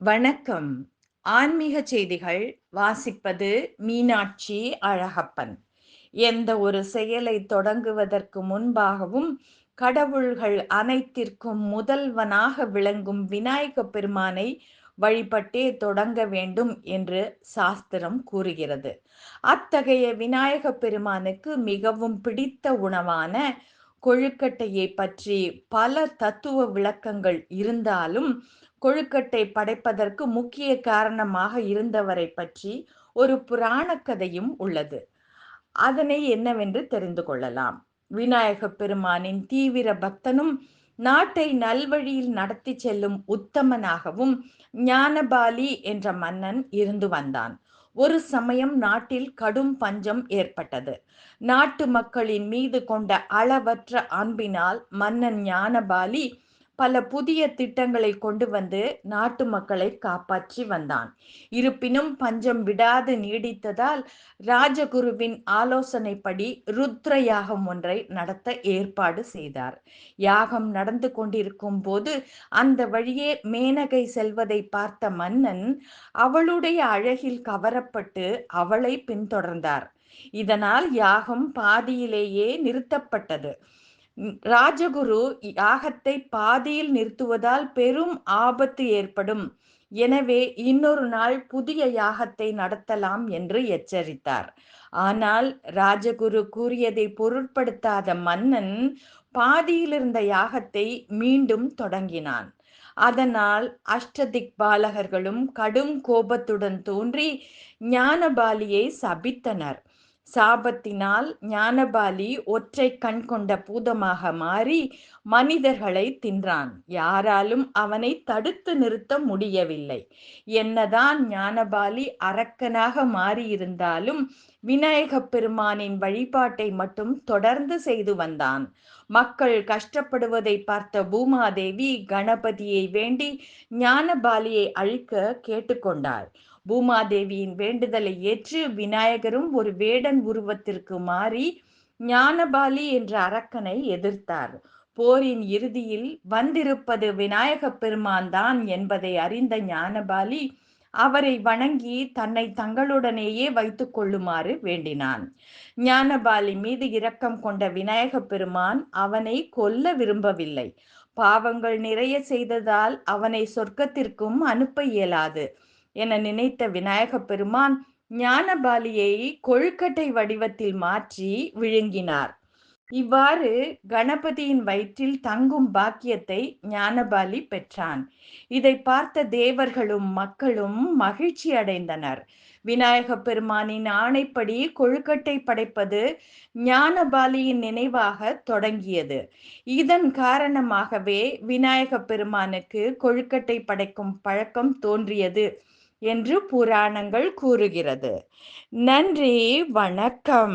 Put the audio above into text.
வணக்கம். ஆன்மீக செய்திகள் வாசிப்பது மீனாட்சி அழகப்பன். எந்த ஒரு செயலை தொடங்குவதற்கு முன்பாகவும் கடவுள்கள் அனைத்திற்கும் முதல்வனாக விளங்கும் விநாயக பெருமானை வழிபட்டே தொடங்க வேண்டும் என்று சாஸ்திரம் கூறுகிறது. அத்தகைய விநாயக பெருமானுக்கு மிகவும் பிடித்த உணவான கொழுக்கட்டையை பற்றி பல தத்துவ விளக்கங்கள் இருந்தாலும் கொழுக்கட்டை படைப்பதற்கு முக்கிய காரணமாக இருந்தவரை பற்றி ஒரு புராண கதையும் உள்ளது. அதனை என்னவென்று தெரிந்து கொள்ளலாம். விநாயக பெருமானின் தீவிர பக்தனும் நாட்டை நல்வழியில் நடத்தி செல்லும் உத்தமனாகவும் ஞானபாலி என்ற மன்னன் இருந்து வந்தான். ஒரு சமயம் நாட்டில் கடும் பஞ்சம் ஏற்பட்டது. நாட்டு மக்களின் மீது கொண்ட அளவற்ற அன்பினால் மன்னன் ஞானபாலி பல புதிய திட்டங்களை கொண்டு வந்து நாட்டு மக்களை காப்பாற்றி வந்தான். இருப்பினும் பஞ்சம் விடாது நீடித்ததால் ராஜகுருவின் ஆலோசனைப்படி ருத்ர யாகம் ஒன்றை நடத்த ஏற்பாடு செய்தார். யாகம் நடந்து கொண்டிருக்கும் போது அந்த வழியே மேனகை செல்வதை பார்த்த மன்னன் அவளுடைய அழகில் கவரப்பட்டு அவளை பின்தொடர்ந்தார். இதனால் யாகம் பாதியிலேயே நிறுத்தப்பட்டது. ராஜகுரு யாகத்தை பாதியில் நிறுத்துவதால் பெரும் ஆபத்து ஏற்படும். எனவே இன்னொரு நாள் புதிய யாகத்தை நடத்தலாம் என்று எச்சரித்தார். ஆனால் ராஜகுரு கூறியதை பொருட்படுத்தாத மன்னன் பாதியிலிருந்த யாகத்தை மீண்டும் தொடங்கினான். அதனால் அஷ்டதிக் பாலகர்களும் கடும் கோபத்துடன் தோன்றி ஞானபாலியை சபித்தனர். சாபத்தினால் ஞானபாலி ஒற்றை கண் கொண்ட பூதமாக மாறி மனிதர்களை தின்றான். யாராலும் அவனை தடுத்து நிறுத்த முடியவில்லை. என்னதான் ஞானபாலி அரக்கனாக மாறியிருந்தாலும் விநாயகப் பெருமானின் வழிபாட்டை மட்டும் தொடர்ந்து செய்து வந்தான். மக்கள் கஷ்டப்படுவதை பார்த்த பூமாதேவி கணபதியை வேண்டி ஞானபாலியை அழிக்க கேட்டுக்கொண்டார் பூமாதேவியின் வேண்டுதலை ஏற்று விநாயகரும் ஒரு வேடன் உருவத்திற்கு மாறி ஞானபாலி என்ற அரக்கனை எதிர்த்தார். போரின் இறுதியில் வந்திருப்பது விநாயக பெருமான் தான் என்பதை அறிந்த ஞானபாலி அவரை வணங்கி தன்னை தங்களுடனேயே வைத்துக் கொள்ளுமாறு வேண்டினான். ஞானபாலி மீது இரக்கம் கொண்ட விநாயக பெருமான் அவனை கொல்ல விரும்பவில்லை. பாவங்கள் நிறைய செய்ததால் அவனை சொர்க்கத்திற்கும் அனுப்ப இயலாது என நினைத்த விநாயக பெருமான் ஞானபாலியை கொழுக்கட்டை வடிவத்தில் மாற்றி விழுங்கினார். இவ்வாறு கணபதியின் வயிற்றில் தங்கும் பாக்கியத்தை ஞானபாலி பெற்றான். இதை பார்த்த தேவர்களும் மக்களும் மகிழ்ச்சி அடைந்தனர். விநாயக பெருமானின் ஆணைப்படி கொழுக்கட்டை படைப்பது ஞானபாலியின் நினைவாக தொடங்கியது. இதன் காரணமாகவே விநாயக பெருமானுக்கு கொழுக்கட்டை படைக்கும் பழக்கம் தோன்றியது என்று புராணங்கள் கூறுகிறது. நன்றி வணக்கம்.